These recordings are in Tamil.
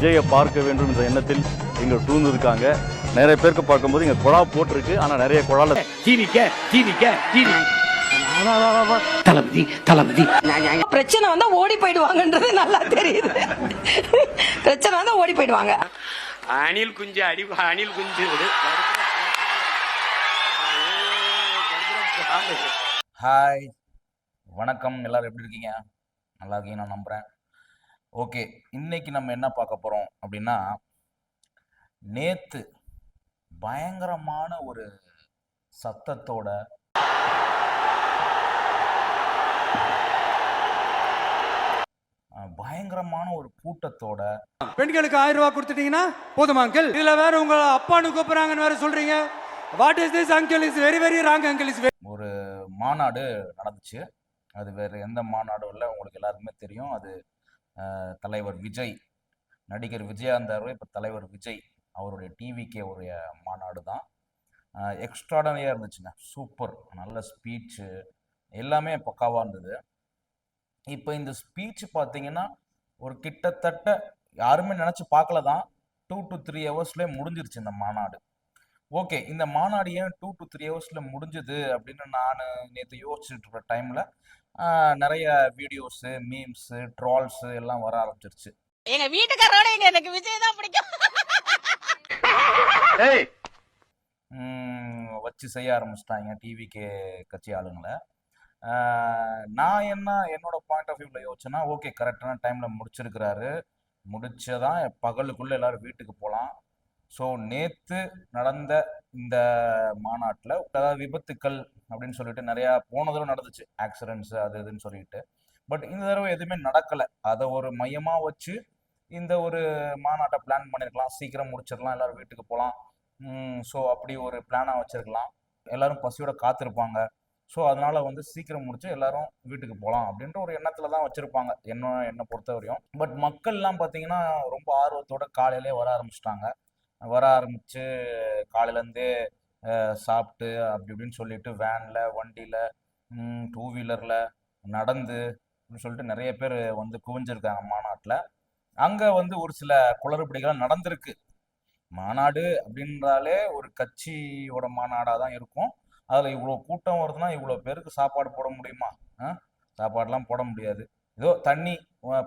விஜயை பார்க்க வேண்டும் என்ற எண்ணத்தில் இங்கே சூழ்ந்திருக்காங்க. நிறைய பேருக்கு பார்க்கும்போது இங்கே குழா போட்டிருக்கு ஆனால் நிறைய குழால ஜீவிக்க ஜீவிக்க ஜீவி தளபதி தளபதி. பிரச்சனை வந்தா ஓடி போயிடுவாங்கன்றது நல்லா தெரியுது. பிரச்சனை வந்தா ஓடி போயிடுவாங்க. அணில் குஞ்சு அடி அணில் குஞ்சு. ஹாய். வணக்கம். எல்லாரும் எப்படி இருக்கீங்க? நல்லா இருக்கீங்க நான் நம்புகிறேன் ஓகே. இன்னைக்கு நம்ம என்ன பார்க்க போகிறோம் அப்படின்னா நேத்து பயங்கரமான ஒரு சத்தத்தோட பயங்கரமான ஒரு கூட்டத்தோட பெண்களுக்கு ஆயிரம் ரூபாய் கொடுத்துட்டீங்கன்னா போதுமா அங்கிள் இதுல வேற உங்க அப்பான்னு கூப்பிடுறாங்கன்னு வேற சொல்றீங்க. What is this uncle is very very wrong uncle is ஒரு மாநாடு நடந்துச்சு. அது வேறு எந்த மாநாடும் இல்லை உங்களுக்கு எல்லாருக்குமே தெரியும். அது தலைவர் விஜய் நடிகர் விஜயாந்தார் இப்போ தலைவர் விஜய் அவருடைய டிவிக்கே உடைய மாநாடு தான். எக்ஸ்ட்ராடனரியாக இருந்துச்சுங்க. சூப்பர் நல்ல ஸ்பீச்சு எல்லாமே பக்காவாக இருந்தது இப்போ இந்த ஸ்பீச் பார்த்தீங்கன்னா ஒரு கிட்டத்தட்ட யாருமே நினச்சி பார்க்கல தான். டூ டு த்ரீ ஹவர்ஸ்லேயே முடிஞ்சிருச்சு இந்த மாநாடு. ஓகே. இந்த மாநாடு ஏன் டூ டு த்ரீ ஹவர்ஸில் முடிஞ்சுது அப்படின்னு நான் நேற்று யோசிச்சுட்டு இருக்க டைமில் நிறைய வீடியோஸு மீம்ஸு ட்ரால்ஸு எல்லாம் வர ஆரம்பிச்சிருச்சு. எங்க வீட்டுக்காரோட எங்க எனக்கு விஜய் தான் பிடிக்கும். வச்சு செய்ய ஆரம்பிச்சிட்டாங்க டிவிக்கு கட்சி ஆளுங்களை. நான் என்ன என்னோட பாயிண்ட் ஆஃப் வியூவில் யோசிச்சேன்னா ஓகே கரெக்டான டைமில் முடிச்சிருக்கிறாரு. முடிச்சதான் பகலுக்குள்ளே எல்லாரும் வீட்டுக்கு போகலாம் ஸோ நேற்று நடந்த இந்த மாநாட்டில் அதாவது விபத்துக்கள் அப்படின்னு சொல்லிட்டு நிறையா போன தடவை நடந்துச்சு. ஆக்சிடென்ட்ஸ் அது இதுன்னு சொல்லிட்டு. பட் இந்த தடவை எதுவுமே நடக்கலை. அதை ஒரு மையமாக வச்சு இந்த ஒரு மாநாட்டை பிளான் பண்ணியிருக்கலாம் சீக்கிரம் முடிச்சிடலாம். எல்லோரும் வீட்டுக்கு போகலாம். ஸோ அப்படி ஒரு பிளானாக வச்சுருக்கலாம். எல்லோரும் பசியோட காத்திருப்பாங்க. ஸோ அதனால வந்து சீக்கிரம் முடிச்சு எல்லாரும் வீட்டுக்கு போகலாம் அப்படின்ற ஒரு எண்ணத்துல தான் வச்சிருப்பாங்க. என்ன என்னை பொறுத்த வரையும் பட் மக்கள்லாம் பார்த்தீங்கன்னா ரொம்ப ஆர்வத்தோட காலையிலே வர ஆரம்பிச்சிட்டாங்க. வர ஆரம்பிச்சு காலையிலேருந்தே சாப்பிட்டு அப்படி இப்படின்னு சொல்லிட்டு வேனில் வண்டியில் டூ வீலரில் நடந்து அப்படின்னு சொல்லிட்டு நிறைய பேர் வந்து குவிஞ்சிருக்காங்க மாநாட்டில். அங்கே வந்து ஒரு சில குளறுபடிகள் நடந்திருக்கு. மாநாடு அப்படின்றாலே ஒரு கட்சியோட மாநாடாக தான் இருக்கும். அதில் இவ்வளோ கூட்டம் வருதுன்னா இவ்வளோ பேருக்கு சாப்பாடு போட முடியுமா? சாப்பாடெலாம் போட முடியாது. ஏதோ தண்ணி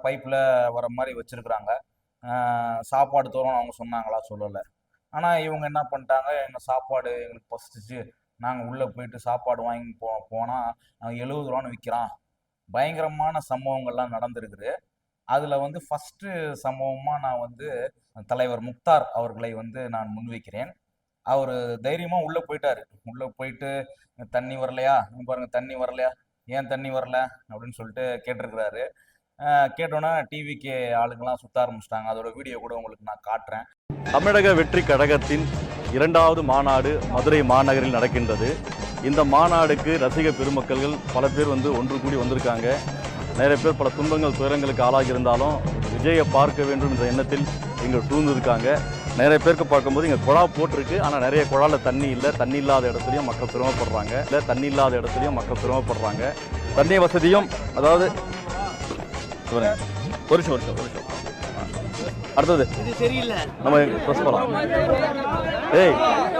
பைப்பில் வர மாதிரி வச்சுருக்குறாங்க. சாப்பாடு தோறும் அவங்க சொன்னாங்களா சொல்லலை. ஆனால் இவங்க என்ன பண்ணிட்டாங்க? எங்கள் சாப்பாடு எங்களுக்கு பசிச்சு நாங்கள் உள்ளே போயிட்டு சாப்பாடு வாங்கி போ போனால் எழுபது ரூபான்னு விற்கிறான் பயங்கரமான சம்பவங்கள்லாம் நடந்திருக்குது. அதில் வந்து ஃபஸ்ட்டு சம்பவமாக நான் வந்து தலைவர் முக்தார் அவர்களை வந்து நான் முன்வைக்கிறேன். அவர் தைரியமாக உள்ளே போயிட்டாரு. உள்ளே போயிட்டு தண்ணி வரலையா? பாருங்கள் பாருங்க தண்ணி வரலையா? ஏன் தண்ணி வரல? அப்படின்னு சொல்லிட்டு கேட்டிருக்கிறாரு. கேட்டோன்னே டிவிக்கு ஆளுங்கெல்லாம் சுத்த ஆரம்பிச்சிட்டாங்க. அதோட வீடியோ கூட உங்களுக்கு நான் காட்டுறேன். தமிழக வெற்றி கழகத்தின் இரண்டாவது மாநாடு மதுரை மாநகரில் நடக்கின்றது. இந்த மாநாடுக்கு ரசிக பெருமக்கள்கள் பல பேர் வந்து ஒன்று கூடி வந்திருக்காங்க. நிறைய பேர் பல துன்பங்கள் துயரங்களுக்கு ஆளாகி இருந்தாலும் விஜயை பார்க்க வேண்டும் என்ற எண்ணத்தில் இங்கே சூழ்ந்திருக்காங்க. நிறைய பேருக்கு பார்க்கும்போது இங்கே குழா போட்டிருக்கு. ஆனால் நிறைய குழால தண்ணி இல்லை. தண்ணி இல்லாத இடத்துலையும் மக்கள் சிரமப்படுறாங்க. இல்லை தண்ணி இல்லாத இடத்துலையும் மக்கள் சிரமப்படுறாங்க. தண்ணி வசதியும் அதாவது ஒரு நிமிஷம், ஒரு நிமிஷம், ஒரு நிமிஷம். அடுத்தது. நம்ம ப்ரெஸ் போலாம். ஏய்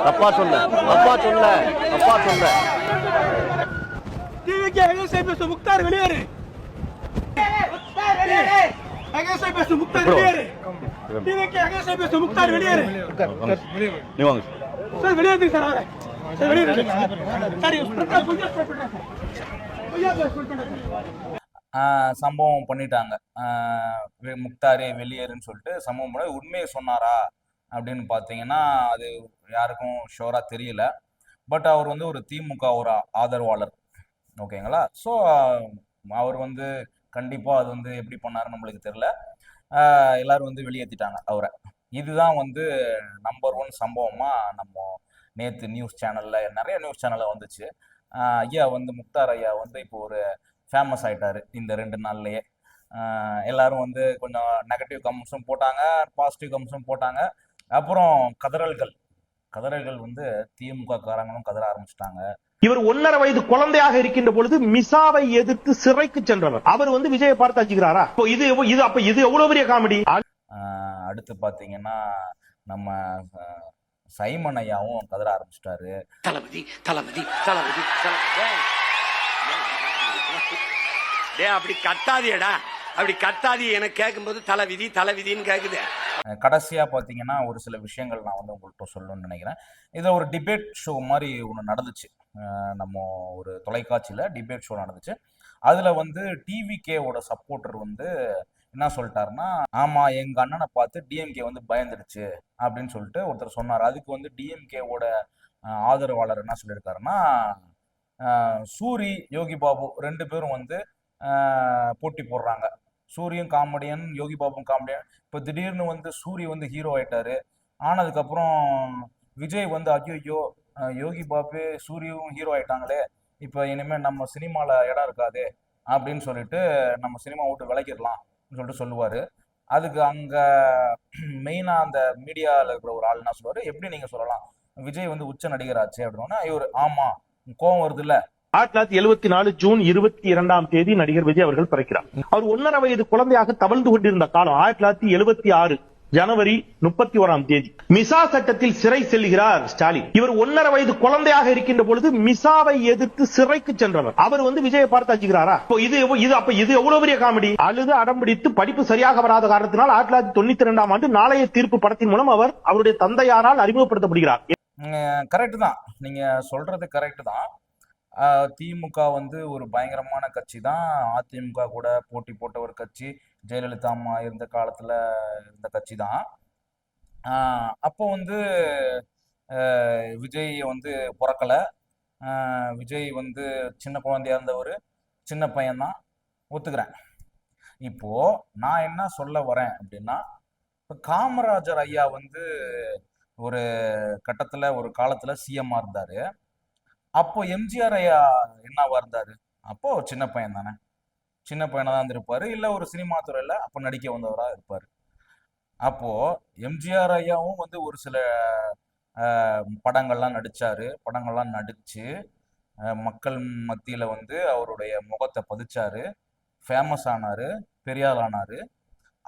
தப்பா சொல்ல. தப்பா சொல்ல. தப்பா சொல்ல. டிவிக்கு எகேசை பேச. முக்தார் வெளியேறு. பேச. முக்தார். வெளியேறு. டிவிக்கு பேச. முக்தார் வெளியேறு. நீ வாங்க. சார் வெளியேறு சார் அவரை. சார் வெளியேறு சார் பிரகாஷ் கொஞ்சம் சம்பவம் பண்ணிட்டாங்க. முக்தாரே வெளியேறுன்னு சொல்லிட்டு சம்பவம் பண்ண உண்மையை சொன்னாரா அப்படின்னு பார்த்தீங்கன்னா அது யாருக்கும் ஷோராக தெரியல. பட் அவர் வந்து ஒரு திமுக ஒரு ஆதரவாளர். ஓகேங்களா? ஸோ அவர் வந்து கண்டிப்பாக அது வந்து எப்படி பண்ணாருன்னு நம்மளுக்கு தெரில எல்லாரும் வந்து வெளியேற்றிட்டாங்க அவரை. இதுதான் வந்து நம்பர் ஒன் சம்பவமாக நம்ம நேற்று நியூஸ் சேனலில் நிறைய நியூஸ் சேனலில் வந்துச்சு. ஐயா வந்து முக்தார் ஐயா வந்து இப்போ ஒரு ஃபேமஸ் ஆயிட்டாரு இந்த ரெண்டு நாள்லயே. எல்லாரும் வந்து கொஞ்சம் நெகட்டிவ் கமெண்ட்ஸும் போட்டாங்க பாசிட்டிவ் கமெண்ட்ஸும் போட்டாங்க. அப்புறம் கதறல்கள். கதறல்கள் வந்து திமுக காரங்களும் கதற ஆரம்பிச்சிட்டாங்க. இவர் ஒன்னரை வயது குழந்தையாக இருக்கின்ற பொழுது மிசாவை எதிர்த்து சிறைக்கு சென்றவர். அவர் வந்து விஜயை பார்த்து அச்சுக்கிறாரா இப்போ இது இது அப்ப இது எவ்வளவு பெரிய காமெடி? அடுத்து பார்த்தீங்கன்னா நம்ம சைமன் ஐயாவும் கதற ஆரம்பிச்சிட்டாரு. தளபதி தளபதி தளபதி தளபதி அப்படி கத்தாதியடா அப்படி கத்தாதி எனக்கு கேட்கும்போது தலைவிதி தலைவிதின்னு விதின்னு கேட்குது கடைசியா பார்த்தீங்கன்னா ஒரு சில விஷயங்கள் நான் வந்து உங்கள்கிட்ட சொல்லணும்னு நினைக்கிறேன். இது ஒரு டிபேட் ஷோ மாதிரி ஒன்று நடந்துச்சு. நம்ம ஒரு தொலைக்காட்சியில் டிபேட் ஷோ நடந்துச்சு. அதில் வந்து டிவிகேவோட சப்போர்ட்டர் வந்து என்ன சொல்லிட்டாருன்னா ஆமாம் எங்கள் அண்ணனை பார்த்து டிஎம்கே வந்து பயந்துடுச்சு அப்படின்னு சொல்லிட்டு ஒருத்தர் சொன்னார். அதுக்கு வந்து டிஎம்கேவோட ஆதரவாளர் என்ன சொல்லியிருக்காருன்னா சூரி யோகி பாபு ரெண்டு பேரும் வந்து போட்டி போடுறாங்க. சூரியும் காமெடியன் யோகி பாபும் காமெடியன். இப்போ திடீர்னு வந்து சூரிய வந்து ஹீரோ ஆயிட்டாரு. ஆனதுக்கப்புறம் விஜய் வந்து ஐயோ யோகி பாபு சூரியவும் ஹீரோ ஆயிட்டாங்களே. இப்போ இனிமேல் நம்ம சினிமாவில் இடம் இருக்காதே. அப்படின்னு சொல்லிட்டு நம்ம சினிமா விட்டு விளக்கிடலாம் சொல்லிட்டு சொல்லுவார். அதுக்கு அங்கே மெயினாக அந்த மீடியாவில் இருக்கிற ஒரு ஆள் என்ன சொல்லுவார்? எப்படி நீங்கள் சொல்லலாம்? விஜய் வந்து உச்ச நடிகராச்சு அப்படின்னா இவர் ஆமாம் கோவம் வருதுல்ல. ஆயிரத்தி தொள்ளாயிரத்தி எழுபத்தி நாலு ஜூன் இருபத்தி இரண்டாம் தேதி நடிகர் விஜய் அவர்கள் பிறக்கிறார். அவர் ஒன்னரை வயது குழந்தையாக தவழ்ந்து கொண்டிருந்த காலம் ஆயிரத்தி தொள்ளாயிரத்தி எழுபத்தி ஆறு ஜனவரி முப்பத்தி ஓராம் தேதி. மிசா சட்டத்தில் சிறை செல்கிறார் ஸ்டாலின். இவர் ஒன்னரை வயது குழந்தையாக இருக்கின்ற பொழுது மிசாவை எதிர்த்து சிறைக்கு சென்றவர். அவர் வந்து விஜயை பார்த்து அஞ்சுகிறாரா இப்போ இது இது அப்ப இது எவ்வளவு பெரிய காமெடி? அழுது அடம்பிடித்து படிப்பு சரியாக வராத காரணத்தினால் ஆயிரத்தி தொள்ளாயிரத்தி தொண்ணூத்தி இரண்டாம் ஆண்டு நாளைய தீர்ப்பு படத்தின் மூலம் அவர் அவருடைய தந்தையாரால் அறிமுகப்படுத்தப்படுகிறார். கரெக்ட் தான். நீங்க சொல்றது கரெக்ட் தான். திமுக வந்து ஒரு பயங்கரமான கட்சி தான். அதிமுக கூட போட்டி போட்ட ஒரு கட்சி. ஜெயலலிதா அம்மா இருந்த காலத்தில் இருந்த கட்சி தான். அப்போ வந்து விஜய் வந்து பிறக்கலை. விஜய் வந்து சின்ன குழந்தையா இருந்தவர். சின்ன பையன்தான் ஒத்துக்கிறேன். இப்போ நான் என்ன சொல்ல வரேன் அப்படின்னா இப்போ காமராஜர் ஐயா வந்து ஒரு கட்டத்தில் ஒரு காலத்தில் சிஎம்மாக இருந்தாரு. அப்போ எம்ஜிஆர் ஐயா என்னவா இருந்தாரு அப்போ சின்ன பையன் தானே. சின்ன பையனா தான் இருந்திருப்பாரு. இல்ல ஒரு சினிமா துறையில அப்போ நடிக்க வந்தவரா இருப்பாரு. அப்போ எம்ஜிஆர் ஐயாவும் வந்து ஒரு சில படங்கள்லாம் நடிச்சாரு. படங்கள்லாம் நடிச்சு மக்கள் மத்தியில வந்து அவருடைய முகத்தை பதிச்சாரு. ஃபேமஸ் ஆனாரு. பெரியார் ஆனாரு.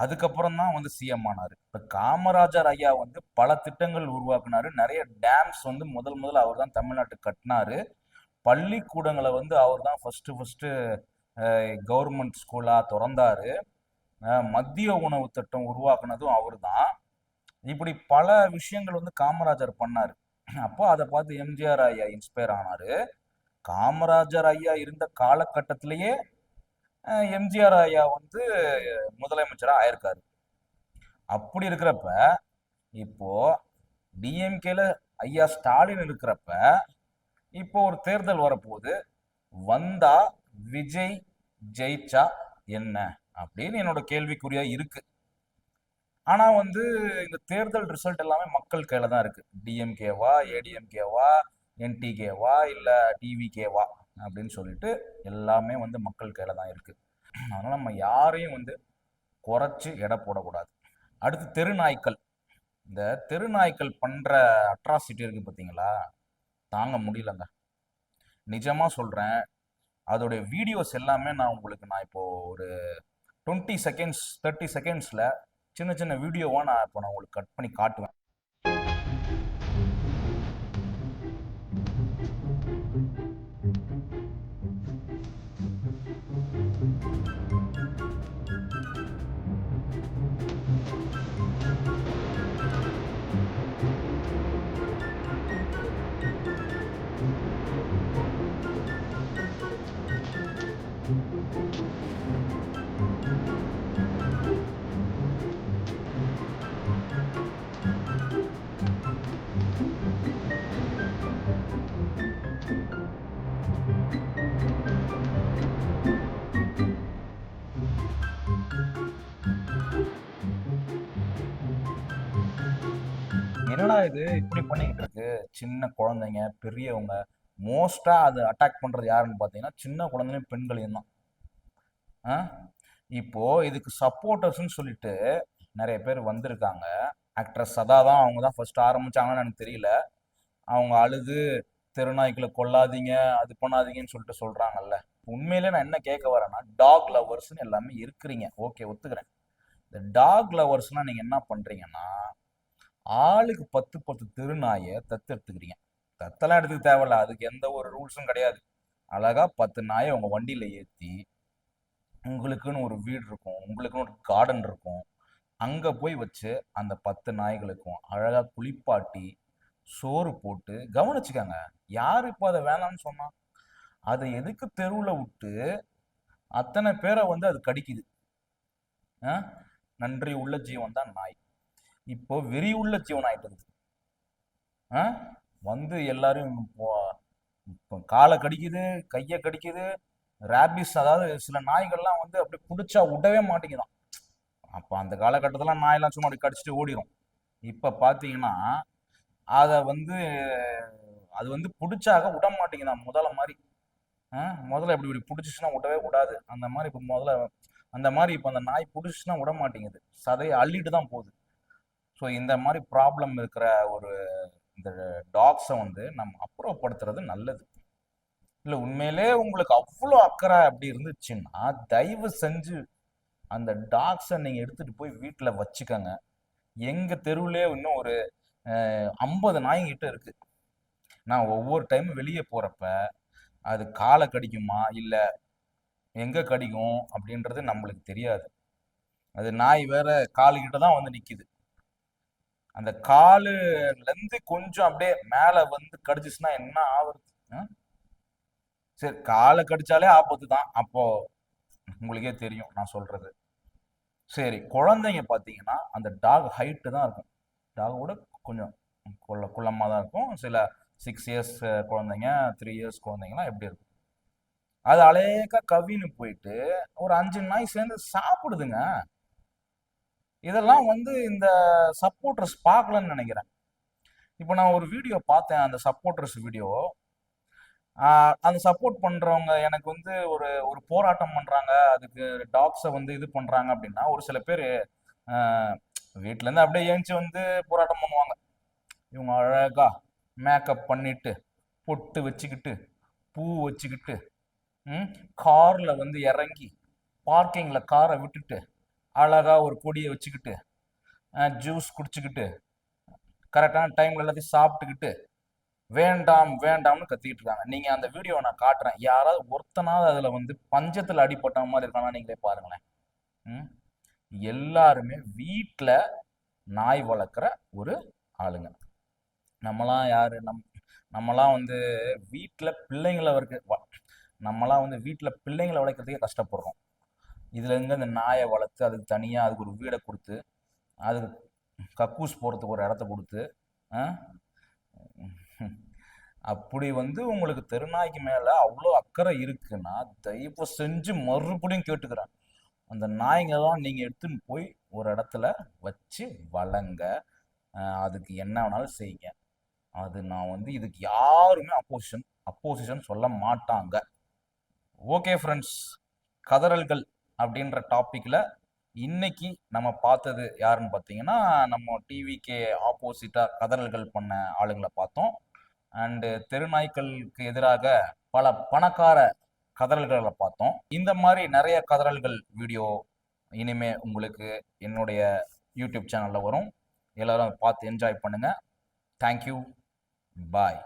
அதுக்கப்புறம் தான் வந்து சிஎம் ஆனார். இப்போ காமராஜர் ஐயா வந்து பல திட்டங்கள் உருவாக்குனாரு. நிறைய டேம்ஸ் வந்து முதல் முதல்ல அவர் தான் தமிழ்நாட்டுக்கு கட்டினாரு. பள்ளிக்கூடங்களை வந்து அவர் தான் ஃபஸ்ட்டு ஃபஸ்ட்டு கவர்மெண்ட் ஸ்கூலாக திறந்தாரு. மத்திய உணவு திட்டம் உருவாக்குனதும் அவர் தான். இப்படி பல விஷயங்கள் வந்து காமராஜர் பண்ணார். அப்போ அதை பார்த்து எம்ஜிஆர் ஐயா இன்ஸ்பயர் ஆனார். காமராஜர் ஐயா இருந்த காலகட்டத்திலேயே எம்ஜிஆர் ஐயா வந்து முதலமைச்சராக ஆயிருக்காரு. அப்படி இருக்கிறப்ப இப்போ டிஎம்கேல ஐயா ஸ்டாலின் இருக்கிறப்ப இப்போ ஒரு தேர்தல் வரப்போகுது. வந்தா விஜய் ஜெயிச்சா என்ன? அப்படின்னு என்னோட கேள்விக்குறியா இருக்கு. ஆனா வந்து இந்த தேர்தல் ரிசல்ட் எல்லாமே மக்கள் கையில தான் இருக்கு. டிஎம்கேவா ஏடிஎம்கேவா என்டிகேவா இல்ல டிவிகேவா? அப்படின்னு சொல்லிட்டு எல்லாமே வந்து மக்கள் கையில் தான் இருக்குது அதனால் நம்ம யாரையும் வந்து குறைச்சி எடை போடக்கூடாது. அடுத்து தெருநாய்க்கள். இந்த தெருநாய்க்கள் பண்ணுற அட்ராசிட்டி இருக்குது பார்த்தீங்களா தாங்க முடியலங்க. நிஜமாக சொல்கிறேன் அதோடைய வீடியோஸ் எல்லாமே நான் உங்களுக்கு நான் இப்போது ஒரு டுவெண்ட்டி செகண்ட்ஸ் தேர்ட்டி செகண்ட்ஸில் சின்ன சின்ன வீடியோவாக நான் இப்போ நான் உங்களுக்கு கட் பண்ணி காட்டுவேன். என்னடா இது இப்படி பண்ணிக்கிட்டு இருக்கு? சின்ன குழந்தைங்க பெரியவங்க மோஸ்டா அது அட்டாக் பண்றது யாருன்னு பார்த்தீங்கன்னா சின்ன குழந்தைங்க பெண்களையும் தான். ஆ? இப்போ இதுக்கு சப்போர்ட்டர்ஸ்ன்னு சொல்லிட்டு நிறைய பேர் வந்திருக்காங்க. ஆக்ட்ரஸ் சதா தான் அவங்க தான் ஃபர்ஸ்ட் ஆரம்பிச்சாங்கன்னு எனக்கு தெரியல. அவங்க அழுது தெருநாய்க்களை கொல்லாதீங்க அது பண்ணாதீங்கன்னு சொல்லிட்டு சொல்றாங்கல்ல. உண்மையிலே நான் என்ன கேட்க வரேன்னா டாக் லவர்ஸ்னு எல்லாமே இருக்கிறீங்க. ஓகே ஒத்துக்கிறேன். இந்த டாக் லவர்ஸ்லாம் நீங்கள் என்ன பண்ணுறீங்கன்னா ஆளுக்கு பத்து பத்து தெருநாயை தத்தெடுத்துக்கிறீங்க தத்தெல்லாம் எடுத்துக்க தேவையில்ல. அதுக்கு எந்த ஒரு ரூல்ஸும் கிடையாது. அழகா பத்து நாயை உங்கள் வண்டியில் ஏற்றி உங்களுக்குன்னு ஒரு வீடு இருக்கும் உங்களுக்குன்னு ஒரு கார்டன் இருக்கும். அங்கே போய் வச்சு அந்த பத்து நாய்களுக்கும் அழகாக குளிப்பாட்டி சோறு போட்டு கவனிச்சுக்கங்க. யார் இப்போ அதை வேணாம்னு சொன்னா? அதை எதுக்கு தெருவில் விட்டு அத்தனை பேரை வந்து அது கடிக்குது. ஆ? நன்றி உள்ள ஜீவன் தான் நாய். இப்போ வெறி உள்ள ஜீவன் ஆயிட்டு இருக்குது ஆ? வந்து எல்லாரும் இப்போ காலை கடிக்குது கையை கடிக்குது ரேபிஸ் அதாவது சில நாய்கள்லாம் வந்து அப்படி பிடிச்சா விடவே மாட்டேங்குதான். அப்போ அந்த காலகட்டத்தில் நாயெல்லாம் சும்மா அப்படி கடிச்சிட்டு ஓடிடும் இப்போ பார்த்தீங்கன்னா அதை வந்து அது வந்து பிடிச்சாக விட மாட்டேங்குதான் முதல்ல மாதிரி. முதல்ல இப்படி இப்படி பிடிச்சிச்சுன்னா விடவே விடாது அந்த மாதிரி இப்போ முதல்ல அந்த மாதிரி இப்போ அந்த நாய் பிடிச்சிச்சுன்னா விட மாட்டேங்குது. சதையை அள்ளிட்டு தான் போகுது. ஸோ இந்த மாதிரி ப்ராப்ளம் இருக்கிற ஒரு இந்த டாக்ஸை வந்து நம்ம அப்புறப்படுத்துறது நல்லது. இல்லை உண்மையிலே உங்களுக்கு அவ்வளோ அக்கறை அப்படி இருந்துச்சுன்னா தயவு செஞ்சு அந்த டாக்ஸை நீங்கள் எடுத்துகிட்டு போய் வீட்டில் வச்சுக்கோங்க. எங்கள் தெருவிலே இன்னும் ஒரு ஐம்பது நாய்கிட்ட இருக்குது நான் ஒவ்வொரு டைம் வெளியே போகிறப்ப அது காலை கடிக்குமா? இல்லை எங்கே கடிக்கும்? அப்படின்றது நம்மளுக்கு தெரியாது. அது நாய் வேற காலுக்கிட்ட தான் வந்து நிற்கிது அந்த காலுலேருந்து கொஞ்சம் அப்படியே மேலே வந்து கடிச்சிச்சுன்னா என்ன ஆகுறது சரி காலை கடிச்சாலே ஆபத்து தான். அப்போ உங்களுக்கே தெரியும் நான் சொல்றது. சரி குழந்தைங்க பார்த்தீங்கன்னா அந்த டாக் ஹைட்டு தான் இருக்கும். டாகோட கொஞ்சம் குள்ள குள்ளமாக தான் இருக்கும். சில சிக்ஸ் இயர்ஸ் குழந்தைங்க த்ரீ இயர்ஸ் குழந்தைங்கலாம் எப்படி இருக்கும்? அது அழகா கவின்னு போயிட்டு ஒரு அஞ்சு நாய் சேர்ந்து சாப்பிடுதுங்க. இதெல்லாம் வந்து இந்த சப்போர்ட்டர்ஸ் பார்க்கலன்னு நினைக்கிறேன். இப்போ நான் ஒரு வீடியோ பார்த்தேன் அந்த சப்போர்ட்டர்ஸ் வீடியோ அந்த சப்போர்ட் பண்றவங்க எனக்கு வந்து ஒரு ஒரு போராட்டம் பண்றாங்க அதுக்கு டாக்ஸை வந்து இது பண்றாங்க அப்படின்னா ஒரு சில பேர் வீட்டிலேருந்து இருந்து அப்படியே ஏஞ்சி வந்து போராட்டம் பண்ணுவாங்க. இவங்க அழகா மேக்கப் பண்ணிட்டு பொட்டு வச்சுக்கிட்டு பூ வச்சுக்கிட்டு காரில் கார்ல வந்து இறங்கி பார்க்கிங்ல காரை விட்டுட்டு அழகா ஒரு கொடியை வச்சுக்கிட்டு ஜூஸ் குடிச்சுக்கிட்டு கரெக்டான டைமில் எல்லாத்தையும் சாப்பிட்டுக்கிட்டு வேண்டாம் வேண்டாம்னு கத்திக்கிட்டு இருக்காங்க. நீங்கள் அந்த வீடியோவை நான் காட்டுறேன். யாராவது ஒருத்தனாவது அதில் வந்து பஞ்சத்தில் அடிப்பட்ட மாதிரி இருக்கானா நீங்களே பாருங்களேன். ம்? எல்லாருமே வீட்டில் நாய் வளர்க்குற ஒரு ஆளுங்க. நம்மளாம் யார்? நம் நம்மளாம் வந்து வீட்டில் பிள்ளைங்களை வளர்க்க நம்மளாம் வந்து வீட்டில் பிள்ளைங்களை வளர்க்குறதுக்கே கஷ்டப்படுறோம். இதுலேருந்து அந்த நாயை வளர்த்து அதுக்கு தனியாக அதுக்கு ஒரு வீடை கொடுத்து அதுக்கு கக்கூஸ் போகிறதுக்கு ஒரு இடத்த கொடுத்து அப்படி வந்து உங்களுக்கு தெருநாய்க்கு மேலே அவ்வளோ அக்கறை இருக்குன்னா தயவு செஞ்சு மறுபடியும் கேட்டுக்கிறேன். அந்த நாய்ங்கெல்லாம் நீங்கள் எடுத்துன்னு போய் ஒரு இடத்துல வச்சு வளங்க. அதுக்கு என்ன வேணாலும் செய்யுங்க. அது நான் வந்து இதுக்கு யாருமே அப்போசிஷன் அப்போசிஷன் சொல்ல மாட்டாங்க. ஓகே ஃப்ரெண்ட்ஸ் கதறல்கள். அப்படின்ற டாப்பிக்கில் இன்னைக்கு நம்ம பார்த்தது யாருன்னு பார்த்தீங்கன்னா நம்ம டிவிக்கு ஆப்போசிட்டாக கதறல்கள் பண்ண ஆளுங்களை பார்த்தோம். அண்டு தெருநாய்க்களுக்கு எதிராக பல பணக்கார கதறல்களை பார்த்தோம். இந்த மாதிரி நிறைய கதறல்கள் வீடியோ இனிமே உங்களுக்கு என்னுடைய யூடியூப் சேனலில் வரும். எல்லாரும் பார்த்து என்ஜாய் பண்ணுங்க. Thank you bye